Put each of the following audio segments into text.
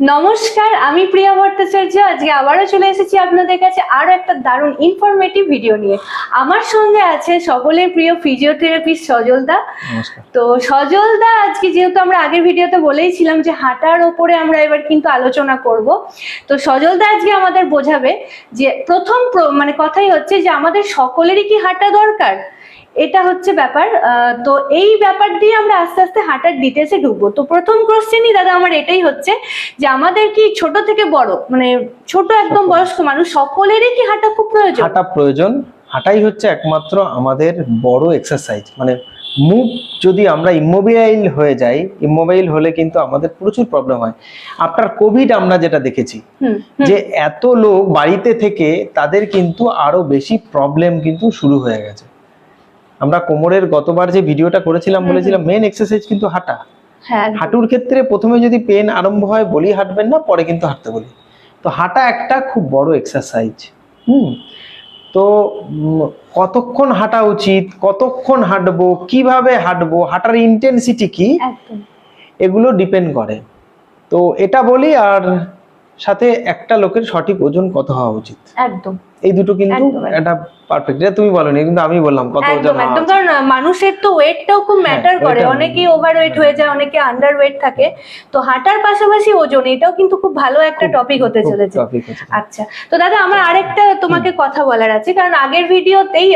নমস্কার আমি প্রিয়া ভট্টাচার্য। আজকে আবারও চলে এসেছি আপনাদের কাছে আরও একটা দারুণ ইনফরমেটিভ ভিডিও নিয়ে। আমার সঙ্গে আছে সকলের প্রিয় ফিজিওথেরাপিস্ট সজল দা। তো সজল দা আজকে যেহেতু আমরা আগের ভিডিওতে বলেইছিলাম যে হাঁটার ওপরে আমরা এবার কিন্তু আলোচনা করব। তো সজল দা আজকে আমাদের বোঝাবে যে প্রথম মানে কথাই হচ্ছে যে আমাদের সকলেরই কি হাঁটা দরকার? এটা হচ্ছে ব্যাপার তো এই ব্যাপার দিয়ে আমরা আস্তে আস্তে হাঁটার ডিটেলসে ঢুকবো। তো প্রথম কোশ্চেনই দাদা আমার এটাই হচ্ছে যে আমাদের কি ছোট থেকে বড় মানে ছোট একদম বয়স্ক মানুষ সকলেরই কি হাঁটা খুব প্রয়োজন? হাঁটা প্রয়োজন। হাঁটাই হচ্ছে একমাত্র আমাদের বড় এক্সারসাইজ মানে মুভ যদি আমরা ইমোবাইল হয়ে যাই ইমোবাইল হলে কিন্তু আমাদের প্রচুর প্রবলেম হয়। আফটার কোভিড আমরা যেটা দেখেছি যে এত লোক বাড়িতে থেকে তাদের কিন্তু আরও বেশি প্রবলেম কিন্তু শুরু হয়ে গেছে। আমরা কোমরের গতবার যে ভিডিওটা করেছিলাম বলেছিলাম মেন এক্সারসাইজ কিন্তু হাঁটা। হ্যাঁ হাঁটুর ক্ষেত্রে প্রথমে যদি পেন আরম্ভ হয় বলি হাঁটবেন না পরে কিন্তু হাঁটতে বলি। তো হাঁটা একটা খুব বড় এক্সারসাইজ হুম? তো কতক্ষণ হাঁটা উচিত? কতক্ষণ হাঁটবো? কীভাবে হাঁটবো? হাঁটার ইন্টেন্সিটি কি? এগুলো ডিপেন্ড করে। তো এটা বলি আর সাথে একটা লোকের সঠিক ওজন কত হওয়া উচিত? একদম। এই দুটো কিন্তু। এটা পারফেক্ট এটা তুমি বলনি কিন্তু আমি বললাম কত ওজন একদম। কারণ মানুষের তো ওয়েটটাও খুব ম্যাটার করে। অনেকেই ওভার ওয়েট হয়ে যায় অনেকে আন্ডার ওয়েট থাকে। তো হাঁটার পাশাপাশি ওজন এটাও কিন্তু খুব ভালো একটা টপিক হতে চলেছে। আচ্ছা। তো দাদা আমার আরেকটা তোমাকে কথা বলার আছে। কারণ আগের ভিডিওতেই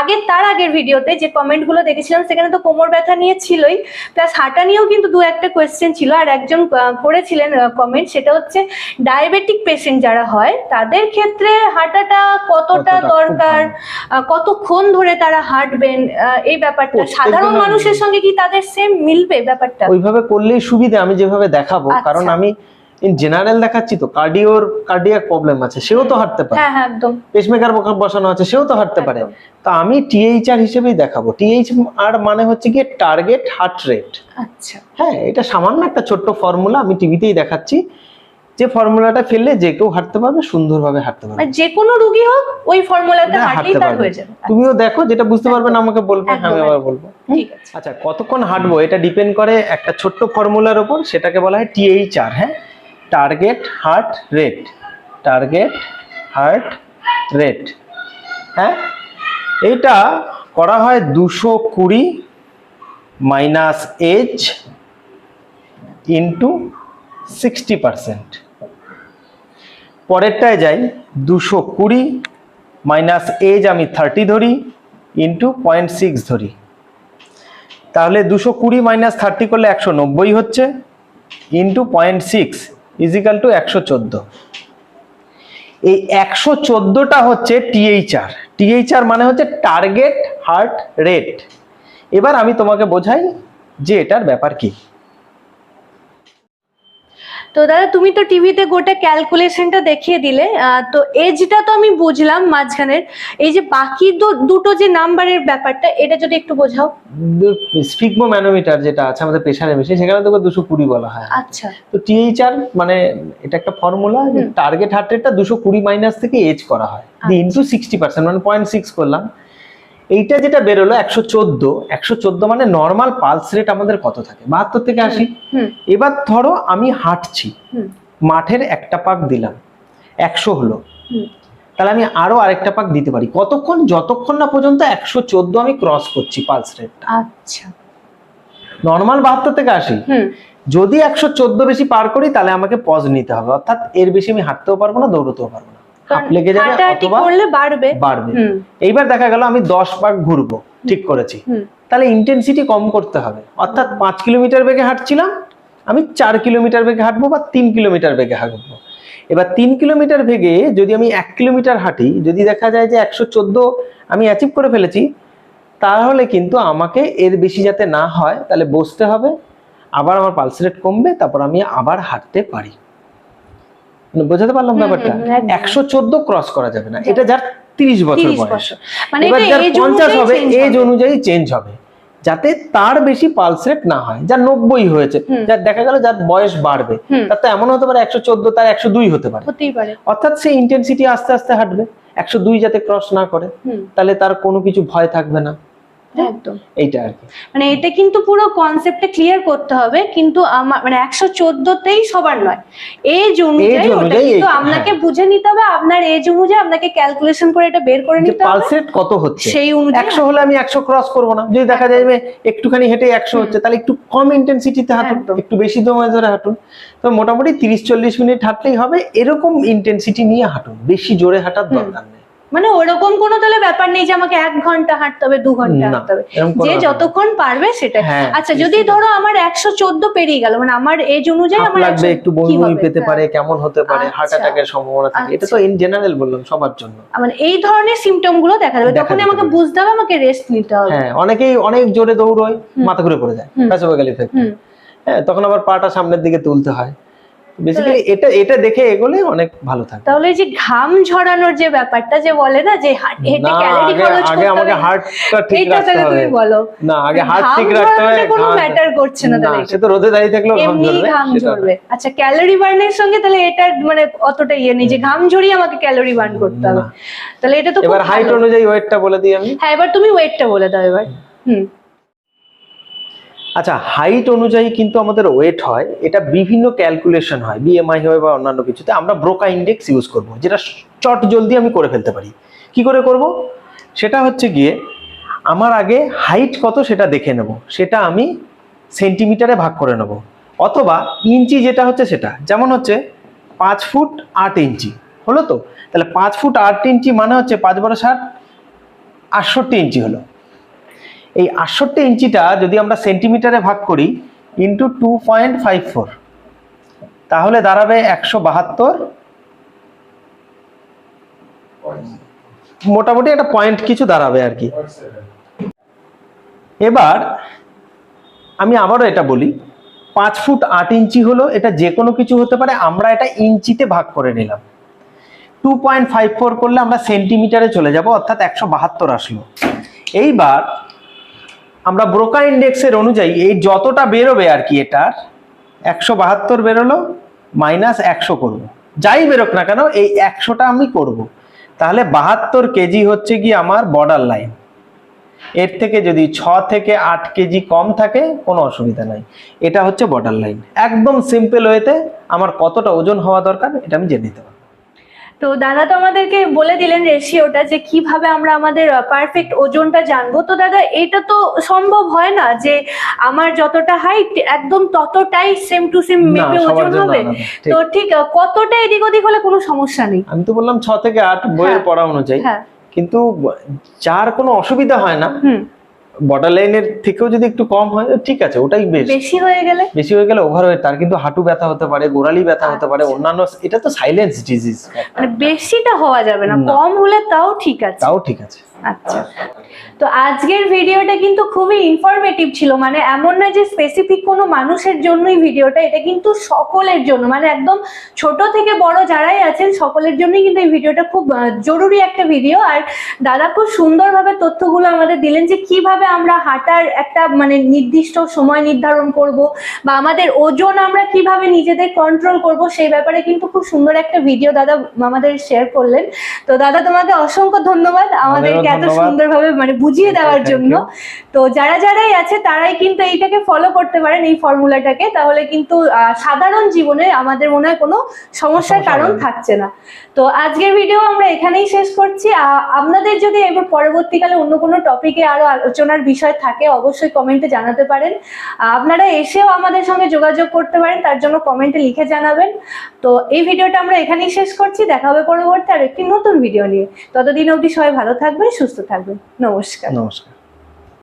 আগের তার আগের ভিডিওতে যে কমেন্টগুলো দেখেছিলাম সেখানে তো কোমর ব্যথা নিয়ে ছিলই। প্লাস হাঁটা নিয়েও কিন্তু দু একটা কোয়েশ্চেন ছিল। আর একজন করেছিলেন কমেন্ট সেটা হচ্ছে ডায়াবেটিক পেশেন্ট যারা হয় তাদের ক্ষেত্রে হাঁটাটা কতটা দরকার কতক্ষণ ধরে তারা হাঁটবেন এই ব্যাপারটা? সাধারণ মানুষের সঙ্গে কি তাদের সেম মিলবে ব্যাপারটা? ওইভাবে করলেই সুবিধা আমি যেভাবে দেখাবো আচ্ছা। কারণ আমি ইন জেনারেল দেখাচ্ছি তো কার্ডিওর কার্ডিয়াক প্রবলেম আছে সেও তো হাঁটতে পারে। হ্যাঁ হ্যাঁ একদম। পেসমেকার বসানো আছে সেও তো হাঁটতে পারে। তো আমি টিএইচআর হিসেবেই দেখাবো। টিএইচ আর মানে হচ্ছে গিয়ে টার্গেট হার্ট রেট আচ্ছা। হ্যাঁ এটা সামান্য একটা ছোট্ট ফর্মুলা আমি টিভিতেই দেখাচ্ছি। যে ফর্মুলাটা ফেললে যে কেউ হাঁটতে পারবে সুন্দরভাবে হাঁটতে পারবে। যে কোনো রুগী হোক ওই ফর্মুলাতে হাঁটলেই তার হয়ে যাবে। তুমিও দেখো যেটা বুঝতে পারবে না আমাকে বলবে আমি আবার বলব। ঠিক আছে। আচ্ছা কতক্ষণ হাঁটবো? এটা ডিপেন্ড করে একটা ছোট্ট ফর্মুলার উপর সেটাকে বলা হয় টিএইচ আর হ্যাঁ? Target heart rate target heart rate হ্যাঁ? এইটা করা হয় দুশো কুড়ি minus age into sixty percent পরেরটায় যাই, দুশো কুড়ি মাইনাস এজ আমি থার্টি ধরি, ইন্টু পয়েন্ট সিক্স ধরি। তাহলে দুশো কুড়ি মাইনাস থার্টি করলে একশো নব্বই হচ্ছে, into point six equal to একশো চোদ্দ। এই একশো চোদ্দোটা হচ্ছে টিএইচআর। টিএইচআর মানে হচ্ছে টার্গেট হার্ট রেট এবার আমি তোমাকে বোঝাই যে এটার ব্যাপার কি। তো দাদা তুমি তো টিভিতে গোটা ক্যালকুলেশনটা দেখিয়ে দিলে তো এজটা তো আমি বুঝলাম মাঝখানের। এই যে বাকি দুটো যে নাম্বারের ব্যাপারটা এটা যদি একটু বোঝাও। স্পিগমো ম্যানোমিটার যেটা আছে আমাদের প্রেশারের মেশিন সেখানে তোকে দুশো কুড়ি বলা হয়। আচ্ছা। তো টিএইচআর মানে এটা একটা ফর্মুলা। টার্গেট হার্ট রেটটা দুশো কুড়ি মাইনাস থেকে এজ করা হয়। ইন্টু সিক্সটি পার্সেন্ট মানে পয়েন্ট সিক্স করলাম। এইটা যেটা বেরোলো একশো চোদ্দ একশো চোদ্দ মানে নর্মাল পালস রেট আমাদের কত থাকে? বাহাত্তর থেকে আশি? এবার ধরো আমি হাঁটছি মাঠের একটা পাক দিলাম একশো হলো। তাহলে আমি আরও আরেকটা পাক দিতে পারি। কতক্ষণ? যতক্ষণ না পর্যন্ত একশো চোদ্দ আমি ক্রস করছি পালস রেটটা আচ্ছা। নর্মাল বাহাত্তর থেকে আশি? যদি একশো চোদ্দ বেশি পার করি তাহলে আমাকে পজ নিতে হবে। অর্থাৎ এর বেশি আমি হাঁটতেও পারব না দৌড়তেও পারব না। লেগে যাবে অথবা বাড়বে। বাড়বে। এইবার দেখা গেল আমি দশ পাক ঘুরবো ঠিক করেছি। তাহলে ইন্টেন্সিটি কম করতে হবে। অর্থাৎ পাঁচ কিলোমিটার বেগে হাঁটছিলাম আমি চার কিলোমিটার বেগে হাঁটবো বা তিন কিলোমিটার বেগে হাঁটবো। এবার তিন কিলোমিটার বেগে যদি আমি এক কিলোমিটার হাঁটি যদি দেখা যায় যে একশো চোদ্দ আমি অ্যাচিভ করে ফেলেছি তাহলে কিন্তু আমাকে এর বেশি যাতে না হয় তাহলে বসতে হবে আবার আমার পালস রেট কমবে তারপর আমি আবার হাঁটতে পারি। বোঝাতে পারলাম ব্যাপারটা? একশো চোদ্দ ক্রস করা যাবে না। এটা যার তিরিশ বছর বয়স। মানে এবার যার পঞ্চাশ হবে এজ অনুযায়ী চেঞ্জ হবে। যাতে তার বেশি পালস রেট না হয় যার নব্বই হয়েছে। যার দেখা গেল যার বয়স বাড়বে তার তো এমন হতে পারে একশো চোদ্দ তার একশো দুই হতে পারে। অর্থাৎ সে ইন্টেন্সিটি আস্তে আস্তে হাঁটবে। একশো দুই যাতে ক্রস না করে তাহলে তার কোনো কিছু ভয় থাকবে না। একদম। এইটা আর কি। মানে এটা কিন্তু পুরো কনসেপ্টে ক্লিয়ার করতে হবে কিন্তু আমার মানে একশো চোদ্দতেই সবার নয়। এজ অনুযায়ী ওটা কিন্তু আপনাকে হ্যাঁ। বুঝে নিতে হবে আপনার এজ অনুযায়ী আপনাকে ক্যালকুলেশন করে এটা বের করে নিতে হবে। কত হচ্ছে? সেই অনুযায়ী একশো হলে আমি একশো ক্রস করব না। যদি দেখা যায় একটুখানি হেঁটে একশো হচ্ছে তাহলে একটু কম ইন্টেন্সিটিতে হাঁটুন একটু বেশি সময় ধরে হাঁটুন। তো মোটামুটি তিরিশ চল্লিশ মিনিট হাঁটলেই হবে এরকম ইন্টেন্সিটি নিয়ে হাঁটুন। বেশি জোরে হাঁটার দরকার নেই। মানে ওরকম কোনো তাহলে ব্যাপার নেই যে আমাকে এক ঘণ্টা হাঁটতে হবে দু ঘণ্টা হাঁটতে হবে। যে যতক্ষণ পারবে সেটা হ্যাঁ, আচ্ছা যদি ধরো আমার একশো চোদ্দ পেরিয়ে গেল মানে আমার এজ অনুযায়ী আমার লাগবে একটু বমি পেতে হ্যাঁ। পারে কেমন হতে পারে হার্ট আচ্ছা। অ্যাটাকের সম্ভাবনা থাকে এটা তো আচ্ছা। ইন জেনারেল বললাম সবার জন্য। মানে এই ধরনের সিমটমগুলো দেখা যাবে যেতে আমাকে বুঝতে হবে আমাকে রেস্ট নিতে হবে। হ্যাঁ অনেকেই অনেক জোরে দৌড়য় হুম। মাথা ঘুরে পড়ে যায় হুম। প্যাসোভাগাল ইফেক্ট হ্যাঁ তখন আবার পাটা সামনের দিকে তুলতে হয়। বেসিক্যালি এটা এটা দেখে এগোলে অনেক ভালো থাকে। তাহলে যে ঘাম ঝরানোর যে ব্যাপারটা যে বলে না যে হাঁট- হেঁটে ক্যালোরি খরচ আগে আমাকে হার্টটা ঠিক রাখতে হবে তুমি বলো। না আগে হার্ট ঠিক রাখতে হবে কোনো ম্যাটার করছে না না তাহলে সে তো রোদে দাঁড়িয়ে থাকলেও ঘাম ঝরবে ঘাম ঝরবে। আচ্ছা ক্যালোরি বার্নের সঙ্গে তাহলে এটা মানে অতটা ইয়ে নেই যে ঘাম ঝরিয়ে আমাকে ক্যালোরি বার্ন করতে হবে। তাহলে এটা তো এবার হাইট অনুযায়ী ওয়েটটা বলে দিই আমি। হ্যাঁ এবার তুমি ওয়েটটা বলে দাও এবার। হুম। আচ্ছা হাইট অনুযায়ী কিন্তু আমাদের ওয়েট হয়, এটা বিভিন্ন ক্যালকুলেশন হয় বিএমআই হয় বা অন্যান্য কিছুতে, আমরা ব্রোকা ইন্ডেক্স ইউজ করব, যেটা চট জলদি আমি করে ফেলতে পারি। কি করে করব? সেটা হচ্ছে গিয়ে, আমার আগে হাইট কত সেটা দেখে নেব, সেটা আমি সেন্টিমিটারে ভাগ করে নেব, অথবা ইঞ্চি যেটা হচ্ছে সেটা, যেমন হচ্ছে পাঁচ ফুট আট ইঞ্চি, হলো তো? তাহলে পাঁচ ফুট আট ইঞ্চি মানে হচ্ছে পাঁচ বারো ষাট, আটষট্টি ইঞ্চি হলো। এই আটষট্টি ইঞ্চিটা যদি আমরা সেন্টিমিটারে ভাগ করি into two point five four তাহলে দাঁড়াবে একশো বাহাত্তর। মোটামুটি একটা পয়েন্ট কিছু দাঁড়াবে আর কি। এবার আমি আবারও এটা বলি, পাঁচ ফুট আট ইঞ্চি হলো এটা যে কোনো কিছু হতে পারে, আমরা এটা ইঞ্চিতে ভাগ করে নিলাম। টু পয়েন্ট ফাইভ ফোর করলে আমরা সেন্টিমিটারে চলে যাব, অর্থাৎ একশো বাহাত্তর আসলো। এইবার আমরা ব্রোকার ইন্ডেক্সের অনুযায়ী এই যতটা বেরোবে আর কি এটার, একশো বাহাত্তর বেরোলো মাইনাস একশো করব। যাই বেরোক না কেন, এই একশোটা আমি করব। তাহলে বাহাত্তর কেজি হচ্ছে কি আমার বর্ডার লাইন এর থেকে যদি ছ থেকে আট কেজি কম থাকে, কোনো অসুবিধা নাই। এটা হচ্ছে বর্ডার লাইন একদম সিম্পল ওয়েতে আমার কতটা ওজন হওয়া দরকার, এটা আমি জেনে নিতে পারব। তো দাদা তো আমাদেরকে বলে দিলেন রেশিওটা যে কীভাবে আমরা আমাদের পারফেক্ট ওজনটা জানব। তো দাদা এটা তো সম্ভব হয় না যে আমার যতটা হাইট একদম ততটাই সেম টু সেম মেপে ওজন হবে। তো ঠিক। কতটা এদিক ওদিক হলে কোনো সমস্যা নেই। আমি তো বললাম ছ থেকে আট বইয়ের হ্যাঁ। পড়া অনুযায়ী। হ্যাঁ। কিন্তু যার কোনো অসুবিধা হয় না বর্ডার লাইনের থেকেও যদি একটু কম হয় ঠিক আছে ওটাই বেশ বেশি হয়ে গেলে? বেশি হয়ে গেলে ওভার তার কিন্তু হাঁটু ব্যথা হতে পারে গোড়ালি ব্যথা হতে পারে আচ্ছা। অন্যান্য এটা তো সাইলেন্স ডিজিজ মানে বেশিটা হওয়া যাবে না না। কম হলে তাও ঠিক আছে। তাও ঠিক আছে। আচ্ছা। তো আজকের ভিডিওটা কিন্তু খুবই ইনফরমেটিভ ছিল মানে এমন না যে স্পেসিফিক কোনো মানুষের জন্যই ভিডিওটা, এটা কিন্তু সকলের জন্য মানে একদম ছোট থেকে বড় যারাই আছেন, সকলের জন্যই কিন্তু এই ভিডিওটা খুব জরুরি একটা ভিডিও আর দাদা খুব সুন্দরভাবে তথ্যগুলো আমাদের দিলেন যে কীভাবে আমরা হাঁটার একটা মানে নির্দিষ্ট সময় নির্ধারণ করব, বা আমাদের ওজন আমরা কীভাবে নিজেদের কন্ট্রোল করব, সেই ব্যাপারে কিন্তু খুব সুন্দর একটা ভিডিও দাদা আমাদের শেয়ার করলেন। তো দাদা, তোমাকে অসংখ্য ধন্যবাদ। আমাদেরকে এত। সুন্দরভাবে মানে বুঝিয়ে দেওয়ার জন্য। তো যারা যারাই আছে তারাই কিন্তু এইটাকে ফলো করতে পারেন এই ফর্মুলাটাকে তাহলে কিন্তু সাধারণ জীবনে আমাদের মনে হয় কোনো সমস্যার কারণ থাকছে না। তো আজকের ভিডিও আমরা এখানেই শেষ করছি। আপনাদের যদি এবার পরবর্তীকালে অন্য কোনো টপিকে আরও আলোচনার বিষয় থাকে অবশ্যই কমেন্টে জানাতে পারেন। আপনারা এসেও আমাদের সঙ্গে যোগাযোগ করতে পারেন তার জন্য কমেন্টে লিখে জানাবেন। তো এই ভিডিওটা আমরা এখানেই শেষ করছি। দেখা হবে পরবর্তী আর একটি নতুন ভিডিও নিয়ে। ততদিন অবধি সবাই ভালো থাকবেন সুস্থ থাকবেন। নমস্কার। নমস্কার।